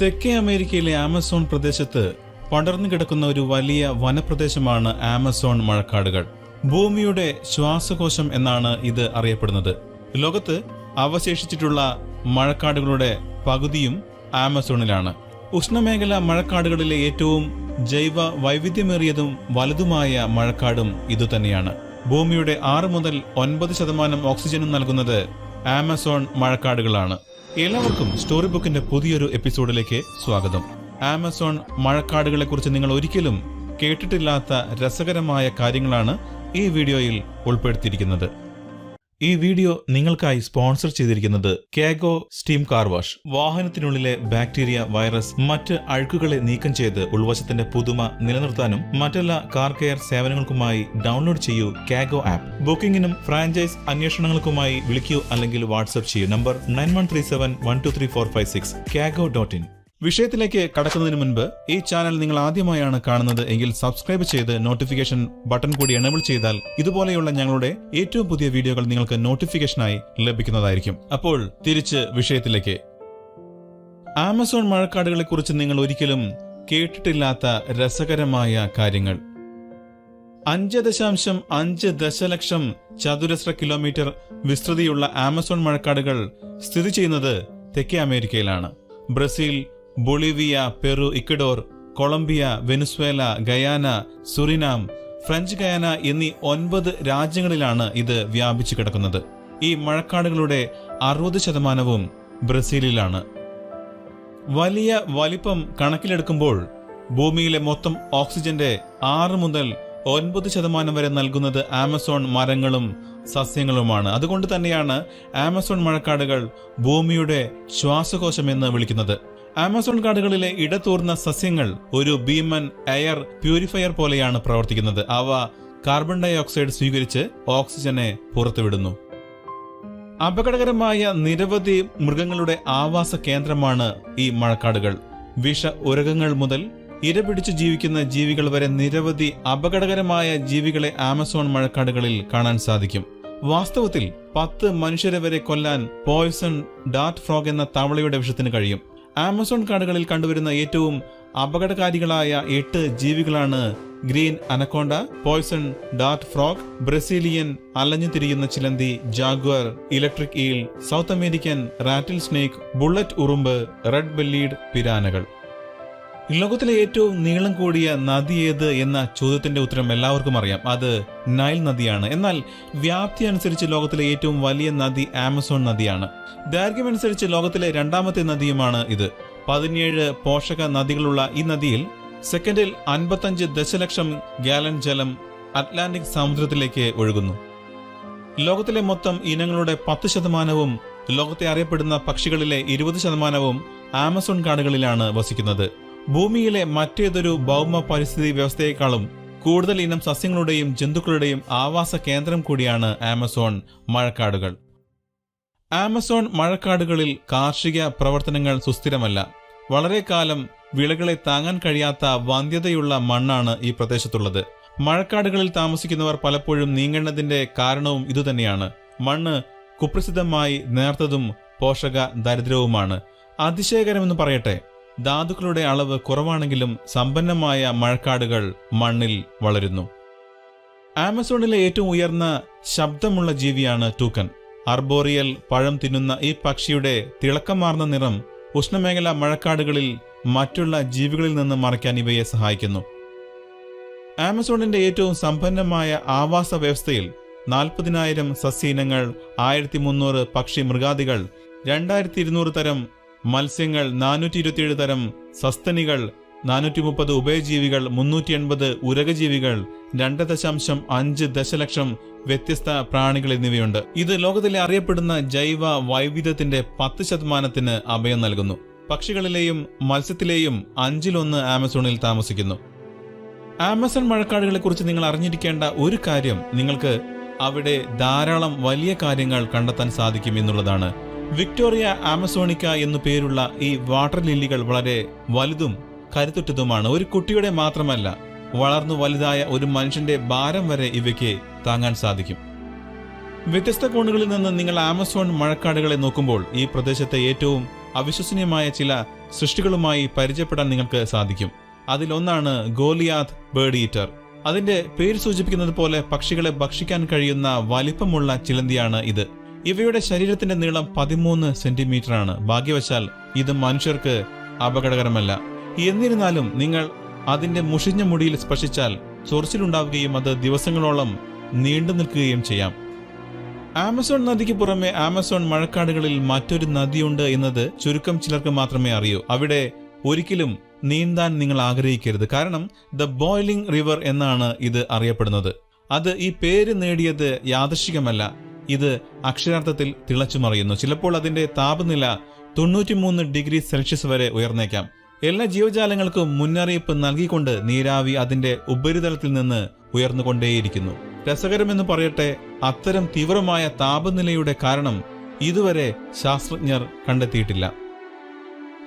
തെക്കേ അമേരിക്കയിലെ ആമസോൺ പ്രദേശത്ത് പടർന്നു കിടക്കുന്ന ഒരു വലിയ വനപ്രദേശമാണ് ആമസോൺ മഴക്കാടുകൾ. ഭൂമിയുടെ ശ്വാസകോശം എന്നാണ് ഇത് അറിയപ്പെടുന്നത്. ലോകത്ത് അവശേഷിച്ചിട്ടുള്ള മഴക്കാടുകളുടെ പകുതിയും ആമസോണിലാണ്. ഉഷ്ണമേഖല മഴക്കാടുകളിലെ ഏറ്റവും ജൈവ വൈവിധ്യമേറിയതും വലുതുമായ മഴക്കാടും ഇതുതന്നെയാണ് ഭൂമിയുടെ ആറ് മുതൽ ഒൻപത് ശതമാനം ഓക്സിജനും നൽകുന്നത് ആമസോൺ മഴക്കാടുകളാണ്. എല്ലാവർക്കും സ്റ്റോറി ബുക്കിന്റെ പുതിയൊരു എപ്പിസോഡിലേക്ക് സ്വാഗതം. ആമസോൺ മഴക്കാടുകളെ കുറിച്ച് നിങ്ങൾ ഒരിക്കലും കേട്ടിട്ടില്ലാത്ത രസകരമായ കാര്യങ്ങളാണ് ഈ വീഡിയോയിൽ ഉൾപ്പെടുത്തിയിരിക്കുന്നത്. ഈ വീഡിയോ നിങ്ങൾക്കായി സ്പോൺസർ ചെയ്തിരിക്കുന്നത് കേഗോ സ്റ്റീം കാർ വാഷ്. വാഹനത്തിനുള്ളിലെ ബാക്ടീരിയ വൈറസ് മറ്റ് അഴുക്കുകളെ നീക്കം ചെയ്ത് ഉൾവശത്തിന്റെ പുതുമ നിലനിർത്താനും മറ്റെല്ലാ കാർ കെയർ സേവനങ്ങൾക്കുമായി ഡൗൺലോഡ് ചെയ്യൂ കാഗോ ആപ്പ്. ബുക്കിംഗിനും ഫ്രാഞ്ചൈസ് അന്വേഷണങ്ങൾക്കുമായി വിളിക്കൂ അല്ലെങ്കിൽ വാട്സ്ആപ്പ് ചെയ്യൂ. Number nine one three seven one two three four five six കാഗോ dot in. വിഷയത്തിലേക്ക് കടക്കുന്നതിന് മുൻപ് ഈ ചാനൽ നിങ്ങൾ ആദ്യമായാണ് കാണുന്നത് എങ്കിൽ സബ്സ്ക്രൈബ് ചെയ്ത് നോട്ടിഫിക്കേഷൻ ബട്ടൺ കൂടി എനേബിൾ ചെയ്താൽ ഇതുപോലെയുള്ള ഞങ്ങളുടെ ഏറ്റവും പുതിയ വീഡിയോകൾ നിങ്ങൾക്ക് നോട്ടിഫിക്കേഷനായി ലഭിക്കുന്നതായിരിക്കും. അപ്പോൾ തിരിച്ച് വിഷയത്തിലേക്ക്. ആമസോൺ മഴക്കാടുകളെ കുറിച്ച് നിങ്ങൾ ഒരിക്കലും കേട്ടിട്ടില്ലാത്ത രസകരമായ കാര്യങ്ങൾ. അഞ്ച് ദശാംശം അഞ്ച് ദശലക്ഷം ചതുരശ്ര കിലോമീറ്റർ വിസ്തൃതിയുള്ള ആമസോൺ മഴക്കാടുകൾ സ്ഥിതി ചെയ്യുന്നത് തെക്കേ അമേരിക്കയിലാണ്. Brazil Bolivia Peru Ecuador Colombia Venezuela Guyana Suriname French Guiana എന്നീ ഒൻപത് രാജ്യങ്ങളിലാണ് ഇത് വ്യാപിച്ചു കിടക്കുന്നത്. ഈ മഴക്കാടുകളുടെ അറുപത് ശതമാനവും ബ്രസീലിലാണ്. വലിയ വലിപ്പം കണക്കിലെടുക്കുമ്പോൾ ഭൂമിയിലെ മൊത്തം ഓക്സിജന്റെ ആറ് മുതൽ ഒൻപത് ശതമാനം വരെ നൽകുന്നത് ആമസോൺ മരങ്ങളും സസ്യങ്ങളുമാണ്. അതുകൊണ്ട് തന്നെയാണ് ആമസോൺ മഴക്കാടുകൾ ഭൂമിയുടെ ശ്വാസകോശം എന്ന് വിളിക്കുന്നത്. ആമസോൺ കാടുകളിലെ ഇടതൂർന്ന സസ്യങ്ങൾ ഒരു ഭീമൻ എയർ പ്യൂരിഫയർ പോലെയാണ് പ്രവർത്തിക്കുന്നത്. അവ കാർബൺ ഡൈ ഓക്സൈഡ് സ്വീകരിച്ച് ഓക്സിജനെ പുറത്തുവിടുന്നു. അപകടകരമായ നിരവധി മൃഗങ്ങളുടെ ആവാസ കേന്ദ്രമാണ് ഈ മഴക്കാടുകൾ. വിഷ ഉരകങ്ങൾ മുതൽ ഇരപിടിച്ച് ജീവിക്കുന്ന ജീവികൾ വരെ നിരവധി അപകടകരമായ ജീവികളെ ആമസോൺ മഴക്കാടുകളിൽ കാണാൻ സാധിക്കും. വാസ്തവത്തിൽ പത്ത് മനുഷ്യരെ വരെ കൊല്ലാൻ പോയ്സൺ ഡാർട്ട് ഫ്രോഗ് എന്ന തവളയുടെ വിഷത്തിന് കഴിയും. ആമസോൺ കാടുകളിൽ കണ്ടുവരുന്ന ഏറ്റവും അപകടകാരികളായ എട്ട് ജീവികളാണ് green anaconda poison dart frog Brazilian അലഞ്ഞു തിരിയുന്ന ചിലന്തി jaguar electric eel south American rattlesnake bullet ഉറുമ്പ് റെഡ് ബെല്ലീഡ് പിരാനകൾ. ലോകത്തിലെ ഏറ്റവും നീളം കൂടിയ നദി ഏത് എന്ന ചോദ്യത്തിന്റെ ഉത്തരം എല്ലാവർക്കും അറിയാം. അത് നൈൽ നദിയാണ്. എന്നാൽ വ്യാപ്തി അനുസരിച്ച് ലോകത്തിലെ ഏറ്റവും വലിയ നദി ആമസോൺ നദിയാണ്. ദൈർഘ്യമനുസരിച്ച് ലോകത്തിലെ രണ്ടാമത്തെ നദിയുമാണ് ഇത്. പതിനേഴ് പോഷക നദികളുള്ള ഈ നദിയിൽ സെക്കൻഡിൽ അൻപത്തഞ്ച് ദശലക്ഷം ഗാലൻ ജലം അറ്റ്ലാന്റിക് സമുദ്രത്തിലേക്ക് ഒഴുകുന്നു. ലോകത്തിലെ മൊത്തം ഇനങ്ങളുടെ പത്ത് ശതമാനവും ലോകത്തെ അറിയപ്പെടുന്ന പക്ഷികളിലെ ഇരുപത് ശതമാനവും ആമസോൺ കാടുകളിലാണ് വസിക്കുന്നത്. ഭൂമിയിലെ മറ്റേതൊരു ഭൗമ പരിസ്ഥിതി വ്യവസ്ഥയെക്കാളും കൂടുതൽ ഇനം സസ്യങ്ങളുടെയും ജന്തുക്കളുടെയും ആവാസ കേന്ദ്രം കൂടിയാണ് ആമസോൺ മഴക്കാടുകൾ. ആമസോൺ മഴക്കാടുകളിൽ കാർഷിക പ്രവർത്തനങ്ങൾ സുസ്ഥിരമല്ല. വളരെ കാലം വിളകളെ താങ്ങാൻ കഴിയാത്ത വന്ധ്യതയുള്ള മണ്ണാണ് ഈ പ്രദേശത്തുള്ളത്. മഴക്കാടുകളിൽ താമസിക്കുന്നവർ പലപ്പോഴും നീങ്ങേണ്ടതിന്റെ കാരണവും ഇതുതന്നെയാണ്. മണ്ണ് കുപ്രസിദ്ധമായി നേർത്തതും പോഷക ദരിദ്രവുമാണ്. അതിശയകരമെന്ന് പറയട്ടെ. ധാതുക്കളുടെ അളവ് കുറവാണെങ്കിലും സമ്പന്നമായ മഴക്കാടുകൾ മണ്ണിൽ വളരുന്നു. ആമസോണിലെ ഏറ്റവും ഉയർന്ന ശബ്ദമുള്ള ജീവിയാണ് ടൂക്കൻ അർബോറിയൽ പഴം തിന്നുന്ന ഈ പക്ഷിയുടെ തിളക്കമാർന്ന നിറം ഉഷ്ണമേഖലാ മഴക്കാടുകളിൽ മറ്റുള്ള ജീവികളിൽ നിന്ന് മറയ്ക്കാൻ ഇവയെ സഹായിക്കുന്നു. ആമസോണിന്റെ ഏറ്റവും സമ്പന്നമായ ആവാസ വ്യവസ്ഥയിൽ നാൽപ്പതിനായിരം സസ്യ ഇനങ്ങൾ ആയിരത്തി മുന്നൂറ് പക്ഷി മൃഗാദികൾ രണ്ടായിരത്തി ഇരുന്നൂറ് തരം മത്സ്യങ്ങൾ നാനൂറ്റി ഇരുപത്തിയേഴ് തരം സസ്തനികൾ നാനൂറ്റി മുപ്പത് ഉഭയജീവികൾ മുന്നൂറ്റി എൺപത് ഉരകജീവികൾ രണ്ട് ദശാംശം അഞ്ച് ദശലക്ഷം വ്യത്യസ്ത പ്രാണികൾ എന്നിവയുണ്ട്. ഇത് ലോകത്തിലെ അറിയപ്പെടുന്ന ജൈവ വൈവിധ്യത്തിന്റെ പത്ത് ശതമാനത്തിന് അഭയം നൽകുന്നു. പക്ഷികളിലെയും മത്സ്യത്തിലെയും അഞ്ചിലൊന്ന് ആമസോണിൽ താമസിക്കുന്നു. ആമസോൺ മഴക്കാടുകളെ കുറിച്ച് നിങ്ങൾ അറിഞ്ഞിരിക്കേണ്ട ഒരു കാര്യം നിങ്ങൾക്ക് അവിടെ ധാരാളം വലിയ കാര്യങ്ങൾ കണ്ടെത്താൻ സാധിക്കും എന്നുള്ളതാണ്. വിക്ടോറിയ ആമസോണിക്ക എന്നു പേരുള്ള ഈ വാട്ടർ ലില്ലികൾ വളരെ വലുതും കരുത്തുറ്റതുമാണ്. ഒരു കുട്ടിയുടെ മാത്രമല്ല വളർന്നു വലുതായ ഒരു മനുഷ്യന്റെ ഭാരം വരെ ഇവയ്ക്ക് താങ്ങാൻ സാധിക്കും. വ്യത്യസ്ത കോണുകളിൽ നിന്ന് നിങ്ങൾ ആമസോൺ മഴക്കാടുകളെ നോക്കുമ്പോൾ ഈ പ്രദേശത്തെ ഏറ്റവും അവിശ്വസനീയമായ ചില സൃഷ്ടികളുമായി പരിചയപ്പെടാൻ നിങ്ങൾക്ക് സാധിക്കും. അതിലൊന്നാണ് ഗോലിയാത്ത് ബേർഡ് ഈറ്റർ. അതിന്റെ പേര് സൂചിപ്പിക്കുന്നത് പോലെ പക്ഷികളെ ഭക്ഷിക്കാൻ കഴിയുന്ന വലിപ്പമുള്ള ചിലന്തിയാണ് ഇത്. ഇവയുടെ ശരീരത്തിന്റെ നീളം പതിമൂന്ന് സെന്റിമീറ്റർ ആണ് ഭാഗ്യവശാൽ ഇത് മനുഷ്യർക്ക് അപകടകരമല്ല. എന്നിരുന്നാലും നിങ്ങൾ അതിന്റെ മുഷിഞ്ഞ മുടിയിൽ സ്പർശിച്ചാൽ ചൊറിച്ചിലുണ്ടാവുകയും അത് ദിവസങ്ങളോളം നീണ്ടു നിൽക്കുകയും ചെയ്യാം. ആമസോൺ നദിക്ക് പുറമെ ആമസോൺ മഴക്കാടുകളിൽ മറ്റൊരു നദിയുണ്ട് എന്നത് ചുരുക്കം ചിലർക്ക് മാത്രമേ അറിയൂ. അവിടെ ഒരിക്കലും നീന്താൻ നിങ്ങൾ ആഗ്രഹിക്കരുത്. കാരണം ദ ബോയിലിംഗ് റിവർ എന്നാണ് ഇത് അറിയപ്പെടുന്നത്. അത് ഈ പേര് നേടിയത് യാദൃശികമല്ല. ഇത് അക്ഷരാർത്ഥത്തിൽ തിളച്ചു മറിയുന്നു. ചിലപ്പോൾ അതിന്റെ താപനില തൊണ്ണൂറ്റിമൂന്ന് ഡിഗ്രി സെൽഷ്യസ് വരെ ഉയർന്നേക്കാം. എല്ലാ ജീവജാലങ്ങൾക്കും മുന്നറിയിപ്പ് നൽകിക്കൊണ്ട് നീരാവി അതിന്റെ ഉപരിതലത്തിൽ നിന്ന് ഉയർന്നുകൊണ്ടേയിരിക്കുന്നു. രസകരമെന്ന് പറയട്ടെ അത്തരം തീവ്രമായ താപനിലയുടെ കാരണം ഇതുവരെ ശാസ്ത്രജ്ഞർ കണ്ടെത്തിയിട്ടില്ല.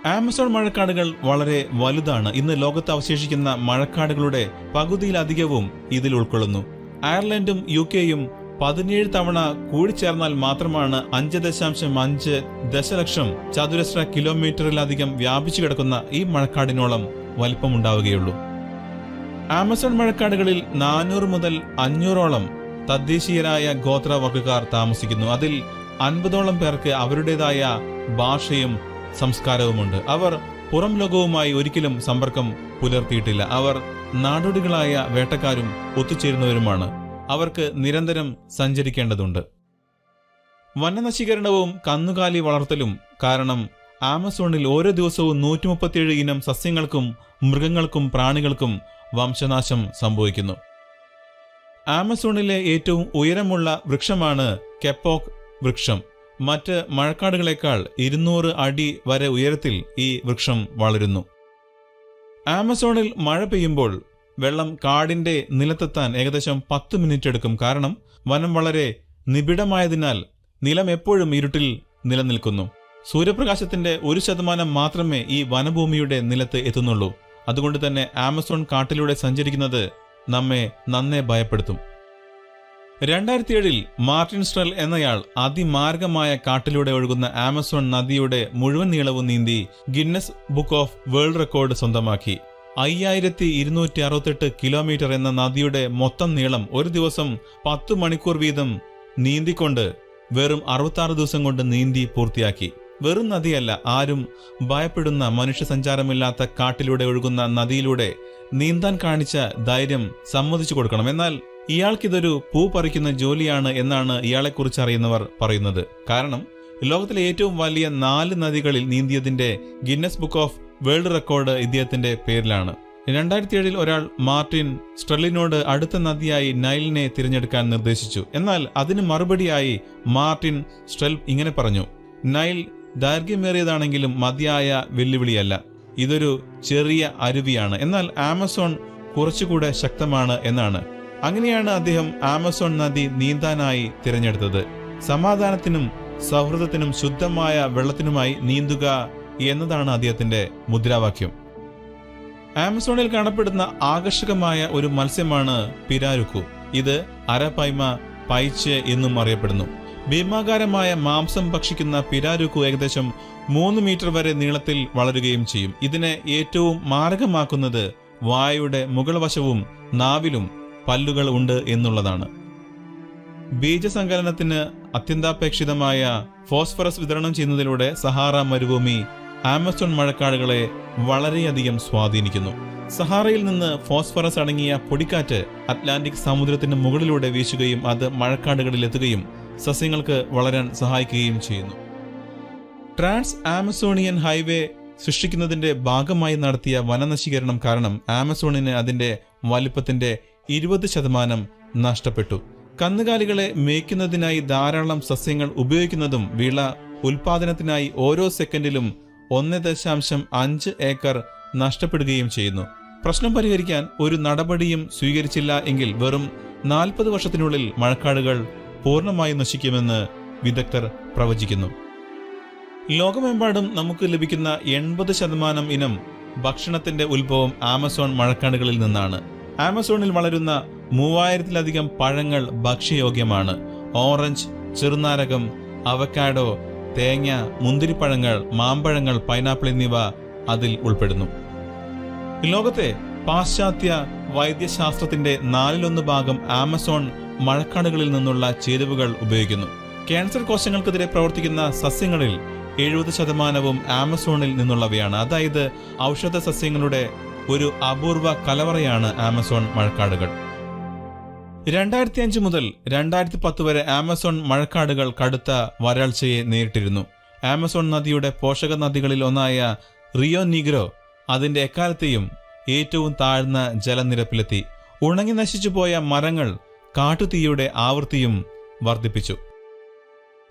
ആമസോൺ മഴക്കാടുകൾ വളരെ വലുതാണ്. ഇന്ന് ലോകത്ത് അവശേഷിക്കുന്ന മഴക്കാടുകളുടെ പകുതിയിലധികവും ഇതിൽ ഉൾക്കൊള്ളുന്നു. അയർലൻഡും യു കെയും പതിനേഴ് തവണ കൂടിച്ചേർന്നാൽ മാത്രമാണ് അഞ്ച് ദശാംശം അഞ്ച് ദശലക്ഷം ചതുരശ്ര കിലോമീറ്ററിലധികം വ്യാപിച്ചു കിടക്കുന്ന ഈ മഴക്കാടിനോളം വലിപ്പമുണ്ടാവുകയുള്ളൂ. ആമസോൺ മഴക്കാടുകളിൽ നാനൂറ് മുതൽ അഞ്ഞൂറോളം തദ്ദേശീയരായ ഗോത്രവർഗക്കാർ താമസിക്കുന്നു. അതിൽ അൻപതോളം പേർക്ക് അവരുടേതായ ഭാഷയും സംസ്കാരവുമുണ്ട്. അവർ പുറം ലോകവുമായി ഒരിക്കലും സമ്പർക്കം പുലർത്തിയിട്ടില്ല. അവർ നാടോടികളായ വേട്ടക്കാരും ഒത്തുചേരുന്നവരുമാണ്. അവർക്ക് നിരന്തരം സഞ്ചരിക്കേണ്ടതുണ്ട്. വനനശീകരണവും കന്നുകാലി വളർത്തലും കാരണം ആമസോണിൽ ഓരോ ദിവസവും നൂറ്റി മുപ്പത്തിയേഴ് ഇനം സസ്യങ്ങൾക്കും മൃഗങ്ങൾക്കും പ്രാണികൾക്കും വംശനാശം സംഭവിക്കുന്നു. ആമസോണിലെ ഏറ്റവും ഉയരമുള്ള വൃക്ഷമാണ് കെപ്പോക് വൃക്ഷം. മറ്റ് മഴക്കാടുകളേക്കാൾ ഇരുന്നൂറ് അടി വരെ ഉയരത്തിൽ ഈ വൃക്ഷം വളരുന്നു. ആമസോണിൽ മഴ പെയ്യുമ്പോൾ വെള്ളം കാടിന്റെ നിലത്തെത്താൻ ഏകദേശം പത്ത് മിനിറ്റ് എടുക്കും. കാരണം വനം വളരെ നിബിഡമായതിനാൽ നിലം എപ്പോഴും ഇരുട്ടിൽ നിലനിൽക്കുന്നു. സൂര്യപ്രകാശത്തിന്റെ ഒരു ശതമാനം മാത്രമേ ഈ വനഭൂമിയുടെ നിലത്ത് എത്തുന്നുള്ളൂ. അതുകൊണ്ട് തന്നെ ആമസോൺ കാട്ടിലൂടെ സഞ്ചരിക്കുന്നത് നമ്മെ നന്നെ ഭയപ്പെടുത്തും. രണ്ടായിരത്തി ഏഴിൽ മാർട്ടിൻ സ്ട്രൽ എന്നയാൾ അതിമാർഗമായ കാട്ടിലൂടെ ഒഴുകുന്ന ആമസോൺ നദിയുടെ മുഴുവൻ നീളവും നീന്തി Guinness book of world record സ്വന്തമാക്കി. അയ്യായിരത്തി ഇരുന്നൂറ്റി അറുപത്തെട്ട് കിലോമീറ്റർ എന്ന നദിയുടെ മൊത്തം നീളം ഒരു ദിവസം പത്ത് മണിക്കൂർ വീതം നീന്തിക്കൊണ്ട് വെറും അറുപത്താറ് ദിവസം കൊണ്ട് നീന്തി പൂർത്തിയാക്കി. വെറും നദിയല്ല ആരും ഭയപ്പെടുന്ന മനുഷ്യ സഞ്ചാരമില്ലാത്ത കാട്ടിലൂടെ ഒഴുകുന്ന നദിയിലൂടെ നീന്താൻ കാണിച്ച ധൈര്യം സമ്മതിച്ചു കൊടുക്കണം. എന്നാൽ ഇയാൾക്കിതൊരു പൂ പറിക്കുന്ന ജോലിയാണ് എന്നാണ് ഇയാളെക്കുറിച്ച് അറിയുന്നവർ പറയുന്നത്. കാരണം ലോകത്തിലെ ഏറ്റവും വലിയ നാല് നദികളിൽ നീന്തിയതിന്റെ Guinness book of world record ഇദ്ദേഹത്തിന്റെ പേരിലാണ്. രണ്ടായിരത്തി ഏഴിൽ ഒരാൾ മാർട്ടിൻ സ്ട്രെല്ലിനോട് അടുത്ത നദിയായി നൈലിനെ തിരഞ്ഞെടുക്കാൻ നിർദ്ദേശിച്ചു. എന്നാൽ അതിന് മറുപടിയായി മാർട്ടിൻ സ്ട്രെൽ ഇങ്ങനെ പറഞ്ഞു നൈൽ ദൈർഘ്യമേറിയതാണെങ്കിലും മതിയായ വെല്ലുവിളിയല്ല. ഇതൊരു ചെറിയ അരുവിയാണ്. എന്നാൽ ആമസോൺ കുറച്ചുകൂടെ ശക്തമാണ് എന്നാണ്. അങ്ങനെയാണ് അദ്ദേഹം ആമസോൺ നദി നീന്താനായി തിരഞ്ഞെടുത്തത്. സമാധാനത്തിനും സൗഹൃദത്തിനും ശുദ്ധമായ വെള്ളത്തിനുമായി നീന്തുക എന്നതാണ് അദ്ദേഹത്തിന്റെ മുദ്രാവാക്യം. ആമസോണിൽ കാണപ്പെടുന്ന ആകർഷകമായ ഒരു മത്സ്യമാണ് പിരാരുക്കു. ഇത് അരപൈമ പൈച്ച് എന്നും അറിയപ്പെടുന്നു. ഭീമാകാരമായ മാംസം ഭക്ഷിക്കുന്ന പിരാരുക്കു ഏകദേശം മൂന്ന് മീറ്റർ വരെ നീളത്തിൽ വളരുകയും ചെയ്യും. ഇതിനെ ഏറ്റവും മാരകമാക്കുന്നത് വായയുടെ മുകൾ വശവും നാവിലും പല്ലുകൾ ഉണ്ട് എന്നുള്ളതാണ്. ബീജസങ്കലനത്തിന് അത്യന്താപേക്ഷിതമായ ഫോസ്ഫറസ് വിതരണം ചെയ്യുന്നതിലൂടെ സഹാറ മരുഭൂമി ആമസോൺ മഴക്കാടുകളെ വളരെയധികം സ്വാധീനിക്കുന്നു. സഹാറയിൽ നിന്ന് ഫോസ്ഫറസ് അടങ്ങിയ പൊടിക്കാറ്റ് അറ്റ്ലാന്റിക് സമുദ്രത്തിന് മുകളിലൂടെ വീശുകയും അത് മഴക്കാടുകളിൽ എത്തുകയും സസ്യങ്ങൾക്ക് വളരാൻ സഹായിക്കുകയും ചെയ്യുന്നു. ട്രാൻസ് ആമസോണിയൻ ഹൈവേ സൃഷ്ടിക്കുന്നതിന്റെ ഭാഗമായി നടത്തിയ വനനശീകരണം കാരണം ആമസോണിന് അതിന്റെ വലിപ്പത്തിന്റെ ഇരുപത് ശതമാനം നഷ്ടപ്പെട്ടു. കന്നുകാലികളെ മേയ്ക്കുന്നതിനായി ധാരാളം സസ്യങ്ങൾ ഉപയോഗിക്കുന്നതും വിള ഉൽപാദനത്തിനായി ഓരോ സെക്കൻഡിലും ഒന്ന് ദശാംശം അഞ്ച് ഏക്കർ നഷ്ടപ്പെടുകയും ചെയ്യുന്നു. പ്രശ്നം പരിഹരിക്കാൻ ഒരു നടപടിയും സ്വീകരിച്ചില്ല എങ്കിൽ വെറും നാൽപ്പത് വർഷത്തിനുള്ളിൽ മഴക്കാടുകൾ പൂർണമായി നശിക്കുമെന്ന് വിദഗ്ധർ പ്രവചിക്കുന്നു. ലോകമെമ്പാടും നമുക്ക് ലഭിക്കുന്ന എൺപത് ശതമാനം ഇനം ഭക്ഷണത്തിന്റെ ഉത്ഭവം ആമസോൺ മഴക്കാടുകളിൽ നിന്നാണ്. ആമസോണിൽ വളരുന്ന മൂവായിരത്തിലധികം പഴങ്ങൾ ഭക്ഷ്യയോഗ്യമാണ്. ഓറഞ്ച് ചെറുനാരകം അവക്കാഡോ തേങ്ങ മുന്തിരിപ്പഴങ്ങൾ മാമ്പഴങ്ങൾ പൈനാപ്പിൾ എന്നിവ അതിൽ ഉൾപ്പെടുന്നു. ലോകത്തെ പാശ്ചാത്യ വൈദ്യശാസ്ത്രത്തിന്റെ നാലിലൊന്ന് ഭാഗം ആമസോൺ മഴക്കാടുകളിൽ നിന്നുള്ള ചേരുവകൾ ഉപയോഗിക്കുന്നു. ക്യാൻസർ കോശങ്ങൾക്കെതിരെ പ്രവർത്തിക്കുന്ന സസ്യങ്ങളിൽ എഴുപത് ശതമാനവും ആമസോണിൽ നിന്നുള്ളവയാണ്. അതായത് ഔഷധ സസ്യങ്ങളുടെ ഒരു അപൂർവ കലവറയാണ് ആമസോൺ മഴക്കാടുകൾ. രണ്ടായിരത്തി അഞ്ച് മുതൽ രണ്ടായിരത്തി പത്ത് വരെ ആമസോൺ മഴക്കാടുകൾ കടുത്ത വരൾച്ചയെ നേരിട്ടിരുന്നു. ആമസോൺ നദിയുടെ പോഷക നദികളിൽ ഒന്നായ റിയോ നിഗ്രോ അതിന്റെ എക്കാലത്തെയും ഏറ്റവും താഴ്ന്ന ജലനിരപ്പിലെത്തി. ഉണങ്ങി നശിച്ചുപോയ മരങ്ങൾ കാട്ടുതീയുടെ ആവൃത്തിയും വർദ്ധിപ്പിച്ചു.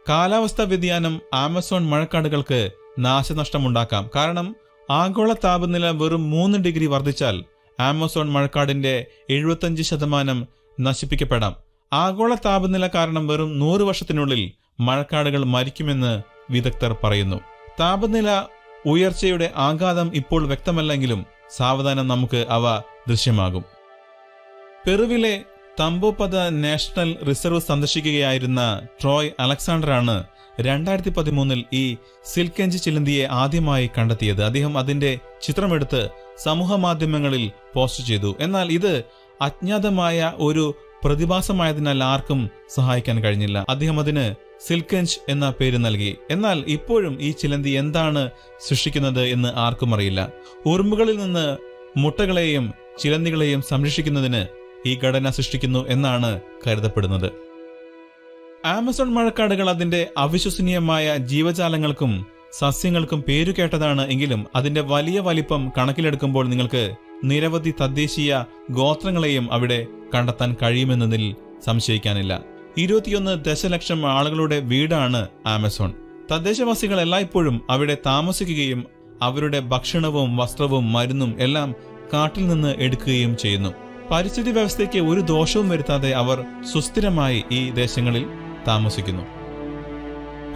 കാലാവസ്ഥാ വ്യതിയാനം ആമസോൺ മഴക്കാടുകൾക്ക് നാശനഷ്ടമുണ്ടാക്കാം. കാരണം ആഗോള താപനില വെറും മൂന്ന് ഡിഗ്രി വർദ്ധിച്ചാൽ ആമസോൺ മഴക്കാടിന്റെ എഴുപത്തഞ്ച് ശതമാനം നശിപ്പിക്കപ്പെടാം. ആഗോള താപനില കാരണം വെറും നൂറ് വർഷത്തിനുള്ളിൽ മഴക്കാടുകൾ മരിക്കുമെന്ന് വിദഗ്ധർ പറയുന്നു. താപനില ഉയർച്ചയുടെ ആഘാതം ഇപ്പോൾ വ്യക്തമല്ലെങ്കിലും സാവധാനം നമുക്ക് അവ ദൃശ്യമാകും. പെറുവിലെ തമ്പോപദ നാഷണൽ റിസർവ് സന്ദർശിക്കുകയായിരുന്ന ട്രോയ് അലക്സാണ്ടറാണ് രണ്ടായിരത്തി പതിമൂന്നിൽ ഈ സിൽക്കഞ്ച് ചിലന്തിയെ ആദ്യമായി കണ്ടെത്തിയത്. അദ്ദേഹം അതിന്റെ ചിത്രമെടുത്ത് സമൂഹ മാധ്യമങ്ങളിൽ പോസ്റ്റ് ചെയ്തു. എന്നാൽ ഇത് അജ്ഞാതമായ ഒരു പ്രതിഭാസമായതിനാൽ ആർക്കും സഹായിക്കാൻ കഴിഞ്ഞില്ല. അദ്ദേഹം അതിന് സിൽക്കഞ്ച് എന്ന പേര് നൽകി. എന്നാൽ ഇപ്പോഴും ഈ ചിലന്തി എന്താണ് സൃഷ്ടിക്കുന്നത് എന്ന് ആർക്കും അറിയില്ല. ഉറുമ്പുകളിൽ നിന്ന് മുട്ടകളെയും ചിലന്തികളെയും സംരക്ഷിക്കുന്നതിന് ഈ ഘടന സൃഷ്ടിക്കുന്നു എന്നാണ് കരുതപ്പെടുന്നത്. ആമസോൺ മഴക്കാടുകൾ അതിന്റെ അവിശ്വസനീയമായ ജീവജാലങ്ങൾക്കും സസ്യങ്ങൾക്കും പേരുകേട്ടതാണ്. എങ്കിലും അതിന്റെ വലിയ വലിപ്പം കണക്കിലെടുക്കുമ്പോൾ നിങ്ങൾക്ക് നിരവധി തദ്ദേശീയ ഗോത്രങ്ങളെയും അവിടെ കണ്ടെത്താൻ കഴിയുമെന്നതിൽ സംശയിക്കാനില്ല. ഇരുപത്തിയൊന്ന് ദശലക്ഷം ആളുകളുടെ വീടാണ് ആമസോൺ. തദ്ദേശവാസികൾ എല്ലായ്പ്പോഴും അവിടെ താമസിക്കുകയും അവരുടെ ഭക്ഷണവും വസ്ത്രവും മരുന്നും എല്ലാം കാട്ടിൽ നിന്ന് എടുക്കുകയും ചെയ്യുന്നു. പരിസ്ഥിതി വ്യവസ്ഥയ്ക്ക് ഒരു ദോഷവും വരുത്താതെ അവർ സുസ്ഥിരമായി ഈ ദേശങ്ങളിൽ താമസിക്കുന്നു.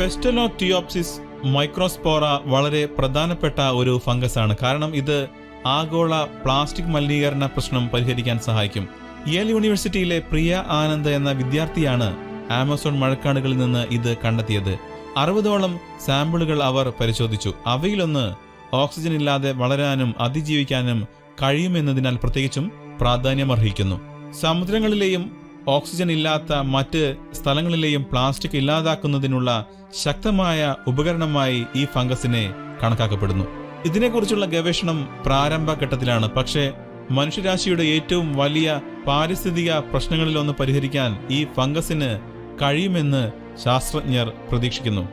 പെസ്റ്റലോ ടിയോപ്സിസ് മൈക്രോസ്പോറ വളരെ പ്രധാനപ്പെട്ട ഒരു ഫംഗസ് ആണ് കാരണം ഇത് ആഗോള പ്ലാസ്റ്റിക് മലിനീകരണ പ്രശ്നം പരിഹരിക്കാൻ സഹായിക്കും. യേൽ യൂണിവേഴ്സിറ്റിയിലെ പ്രിയ ആനന്ദ് എന്ന വിദ്യാർത്ഥിയാണ് ആമസോൺ മഴക്കാടുകളിൽ നിന്ന് ഇത് കണ്ടെത്തിയത്. അറുപതോളം സാമ്പിളുകൾ അവർ പരിശോധിച്ചു. അവയിലൊന്ന് ഓക്സിജൻ ഇല്ലാതെ വളരാനും അതിജീവിക്കാനും കഴിയുമെന്നതിനാൽ പ്രത്യേകിച്ചും പ്രാധാന്യമർഹിക്കുന്നു. സമുദ്രങ്ങളിലെയും ഓക്സിജൻ ഇല്ലാത്ത മറ്റ് സ്ഥലങ്ങളിലെയും പ്ലാസ്റ്റിക് ഇല്ലാതാക്കുന്നതിനുള്ള ശക്തമായ ഉപകരണമായി ഈ ഫംഗസിനെ കണക്കാക്കപ്പെടുന്നു. ഇതിനെക്കുറിച്ചുള്ള ഗവേഷണം പ്രാരംഭഘട്ടത്തിലാണ് പക്ഷേ മനുഷ്യരാശിയുടെ ഏറ്റവും വലിയ പാരിസ്ഥിതിക പ്രശ്നങ്ങളിലൊന്ന് പരിഹരിക്കാൻ ഈ ഫംഗസിന് കഴിയുമെന്ന് ശാസ്ത്രജ്ഞർ പ്രതീക്ഷിക്കുന്നു.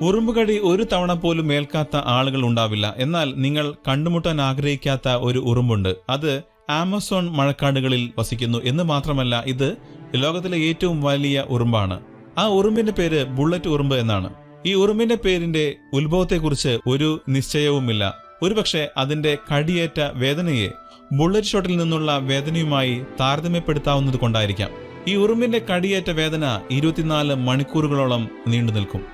ഉറുമ്പുകടി ഒരു തവണ പോലും ഏൽക്കാത്ത ആളുകൾ ഉണ്ടാവില്ല. എന്നാൽ നിങ്ങൾ കണ്ടുമുട്ടാൻ ആഗ്രഹിക്കാത്ത ഒരു ഉറുമ്പുണ്ട്. അത് ആമസോൺ മഴക്കാടുകളിൽ വസിക്കുന്നു. എന്ന് മാത്രമല്ല ഇത് ലോകത്തിലെ ഏറ്റവും വലിയ ഉറുമ്പാണ്. ആ ഉറുമ്പിന്റെ പേര് ബുള്ളറ്റ് ഉറുമ്പ് എന്നാണ്. ഈ ഉറുമ്പിന്റെ പേരിന്റെ ഉത്ഭവത്തെക്കുറിച്ച് ഒരു നിശ്ചയവുമില്ല. ഒരുപക്ഷെ അതിന്റെ കടിയേറ്റ വേദനയെ ബുള്ളറ്റ് ഷോട്ടിൽ നിന്നുള്ള വേദനയുമായി താരതമ്യപ്പെടുത്താവുന്നത് കൊണ്ടായിരിക്കാം. ഈ ഉറുമ്പിന്റെ കടിയേറ്റ വേദന ഇരുപത്തിനാല് മണിക്കൂറുകളോളം നീണ്ടു നിൽക്കും.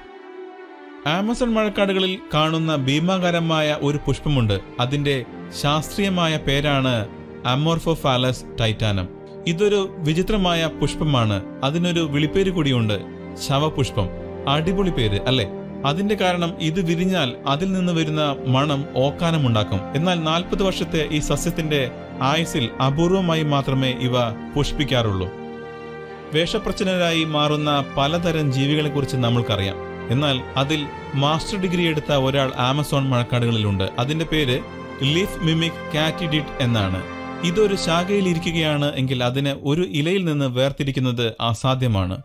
ആമസോൺ മഴക്കാടുകളിൽ കാണുന്ന ഭീമാകരമായ ഒരു പുഷ്പമുണ്ട്. അതിന്റെ ശാസ്ത്രീയമായ പേരാണ് അമോർഫോഫാലസ് ടൈറ്റാനം. ഇതൊരു വിചിത്രമായ പുഷ്പമാണ്. അതിനൊരു വിളിപ്പേര് കൂടിയുണ്ട്. ശവപുഷ്പം. അടിപൊളി പേര് അല്ലേ? അതിന്റെ കാരണം ഇത് വിരിഞ്ഞാൽ അതിൽ നിന്ന് വരുന്ന മണം ഓക്കാനമുണ്ടാക്കും. എന്നാൽ നാൽപ്പത് വർഷത്തെ ഈ സസ്യത്തിന്റെ ആയുസിൽ അപൂർവമായി മാത്രമേ ഇവ പുഷ്പിക്കാറുള്ളൂ വേഷപ്രച്ഛന്നരായി മാറുന്ന പലതരം ജീവികളെക്കുറിച്ച് നമ്മൾക്കറിയാം. എന്നാൽ അതിൽ മാസ്റ്റർ ഡിഗ്രി എടുത്ത ഒരാൾ ആമസോൺ മഴക്കാടുകളിലുണ്ട്. അതിന്റെ പേര് ലീഫ് മിമിക് കാറ്റിഡിറ്റ് എന്നാണ്. ഇതൊരു ശാഖയിൽ ഇരിക്കുകയാണ് എങ്കിൽ അതിനെ ഒരു ഇലയിൽ നിന്ന് വേർതിരിക്കുന്നത് അസാധ്യമാണ്.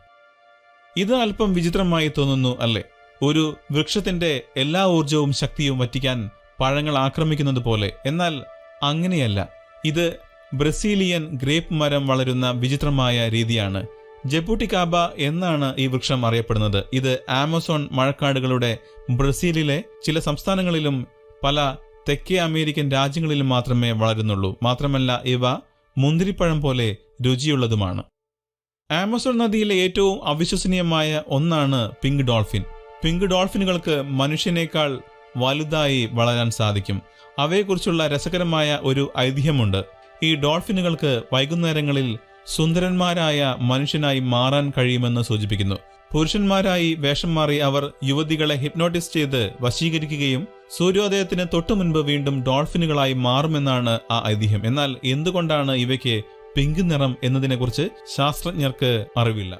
ഇത് അല്പം വിചിത്രമായി തോന്നുന്നു അല്ലേ? ഒരു വൃക്ഷത്തിന്റെ എല്ലാ ഊർജവും ശക്തിയും വറ്റിക്കാൻ പഴങ്ങൾ ആക്രമിക്കുന്നത് പോലെ. എന്നാൽ അങ്ങനെയല്ല. ഇത് ബ്രസീലിയൻ ഗ്രേപ്പ് മരം വളരുന്ന വിചിത്രമായ രീതിയാണ്. ജപ്പൂട്ടിക്കാബ എന്നാണ് ഈ വൃക്ഷം അറിയപ്പെടുന്നത്. ഇത് ആമസോൺ മഴക്കാടുകളുടെ ബ്രസീലിലെ ചില സംസ്ഥാനങ്ങളിലും പല തെക്കേ അമേരിക്കൻ രാജ്യങ്ങളിലും മാത്രമേ വളരുന്നുള്ളൂ. മാത്രമല്ല ഇവ മുന്തിരിപ്പഴം പോലെ രുചിയുള്ളതുമാണ്. ആമസോൺ നദിയിലെ ഏറ്റവും അവിശ്വസനീയമായ ഒന്നാണ് പിങ്ക് ഡോൾഫിൻ. പിങ്ക് ഡോൾഫിനുകൾക്ക് മനുഷ്യനേക്കാൾ വലുതായി വളരാൻ സാധിക്കും. അവയെക്കുറിച്ചുള്ള രസകരമായ ഒരു ഐതിഹ്യമുണ്ട്. ഈ ഡോൾഫിനുകൾക്ക് വൈകുന്നേരങ്ങളിൽ സുന്ദരന്മാരായ മനുഷ്യനായി മാറാൻ കഴിയുമെന്ന് സൂചിപ്പിക്കുന്നു. പുരുഷന്മാരായി വേഷം മാറി അവർ യുവതികളെ ഹിപ്നോട്ടിസ് ചെയ്ത് വശീകരിക്കുകയും സൂര്യോദയത്തിന് തൊട്ടു മുൻപ് വീണ്ടും ഡോൾഫിനുകളായി മാറുമെന്നാണ് ആ ഐതിഹ്യം. എന്നാൽ എന്തുകൊണ്ടാണ് ഇവയ്ക്ക് പിങ്ക് നിറം എന്നതിനെക്കുറിച്ച് ശാസ്ത്രജ്ഞർക്ക് അറിവില്ല.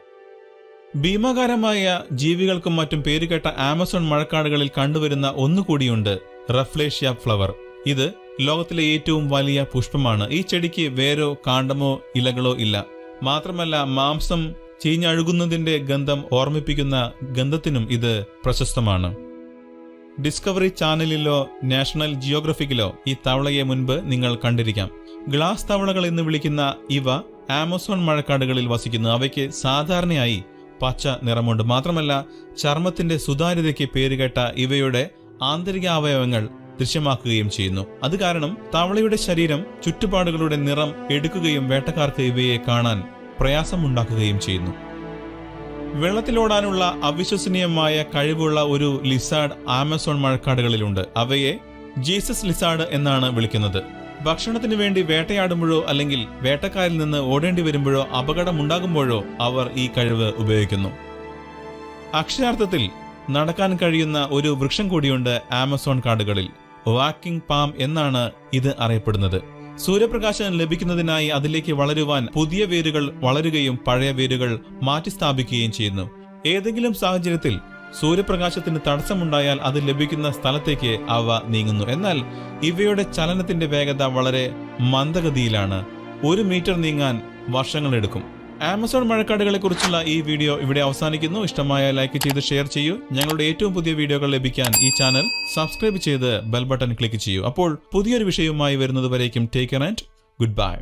ഭീമാകാരമായ ജീവികൾക്കും മറ്റും പേരുകേട്ട ആമസോൺ മഴക്കാടുകളിൽ കണ്ടുവരുന്ന ഒന്നുകൂടിയുണ്ട് റഫ്ലേഷ്യ ഫ്ലവർ. ഇത് ലോകത്തിലെ ഏറ്റവും വലിയ പുഷ്പമാണ്. ഈ ചെടിക്ക് വേരോ കാണ്ടമോ ഇലകളോ ഇല്ല. മാത്രമല്ല മാംസം ചീഞ്ഞഴുകുന്നതിന്റെ ഗന്ധം ഓർമ്മിപ്പിക്കുന്ന ഗന്ധത്തിനും ഇത് പ്രശസ്തമാണ്. ഡിസ്കവറി ചാനലിലോ നാഷണൽ ജിയോഗ്രഫിക്കിലോ ഈ തവളയെ മുൻപ് നിങ്ങൾ കണ്ടിരിക്കാം. ഗ്ലാസ് തവളകൾ എന്ന് വിളിക്കുന്ന ഇവ ആമസോൺ മഴക്കാടുകളിൽ വസിക്കുന്നു. അവയ്ക്ക് സാധാരണയായി പച്ച നിറമുണ്ട്. മാത്രമല്ല ചർമ്മത്തിന്റെ സുതാര്യതയ്ക്ക് പേരുകേട്ട ഇവയുടെ ആന്തരിക അവയവങ്ങൾ ദൃശ്യമാക്കുകയും ചെയ്യുന്നു. അത് കാരണം തവളയുടെ ശരീരം ചുറ്റുപാടുകളുടെ നിറം എടുക്കുകയും വേട്ടക്കാർക്ക് ഇവയെ കാണാൻ പ്രയാസമുണ്ടാക്കുകയും ചെയ്യുന്നു. വെള്ളത്തിലോടാനുള്ള അവിശ്വസനീയമായ കഴിവുള്ള ഒരു ലിസാർഡ് ആമസോൺ മഴക്കാടുകളിലുണ്ട്. അവയെ ജീസസ് ലിസാർഡ് എന്നാണ് വിളിക്കുന്നത്. ഭക്ഷണത്തിന് വേണ്ടി വേട്ടയാടുമ്പോഴോ അല്ലെങ്കിൽ വേട്ടക്കാരിൽ നിന്ന് ഓടേണ്ടി വരുമ്പോഴോ അപകടമുണ്ടാകുമ്പോഴോ അവർ ഈ കഴിവ് ഉപയോഗിക്കുന്നു. അക്ഷരാർത്ഥത്തിൽ നടക്കാൻ കഴിയുന്ന ഒരു വൃക്ഷം കൂടിയുണ്ട് ആമസോൺ കാടുകളിൽ. വാക്കിംഗ് പാം എന്നാണ് ഇത് അറിയപ്പെടുന്നത്. സൂര്യപ്രകാശം ലഭിക്കുന്നതിനായി അതിലേക്ക് വളരുവാൻ പുതിയ വേരുകൾ വളരുകയും പഴയ വേരുകൾ മാറ്റിസ്ഥാപിക്കുകയും ചെയ്യുന്നു. ഏതെങ്കിലും സാഹചര്യത്തിൽ സൂര്യപ്രകാശത്തിന് തടസ്സമുണ്ടായാൽ അത് ലഭിക്കുന്ന സ്ഥലത്തേക്ക് അവ നീങ്ങുന്നു. എന്നാൽ ഇവയുടെ ചലനത്തിന്റെ വേഗത വളരെ മന്ദഗതിയിലാണ്. ഒരു മീറ്റർ നീങ്ങാൻ വർഷങ്ങളെടുക്കും ആമസോൺ മഴക്കാടുകളെ കുറിച്ചുള്ള ഈ വീഡിയോ ഇവിടെ അവസാനിക്കുന്നു. ഇഷ്ടമായ ലൈക്ക് ചെയ്ത് ഷെയർ ചെയ്യൂ. ഞങ്ങളുടെ ഏറ്റവും പുതിയ വീഡിയോകൾ ലഭിക്കാൻ ഈ ചാനൽ സബ്സ്ക്രൈബ് ചെയ്ത് ബെൽ ബട്ടൺ ക്ലിക്ക് ചെയ്യൂ. അപ്പോൾ പുതിയൊരു വിഷയവുമായി വരുന്നത് വരേക്കും ടേക്ക് ആൻഡ് ഗുഡ് ബൈ.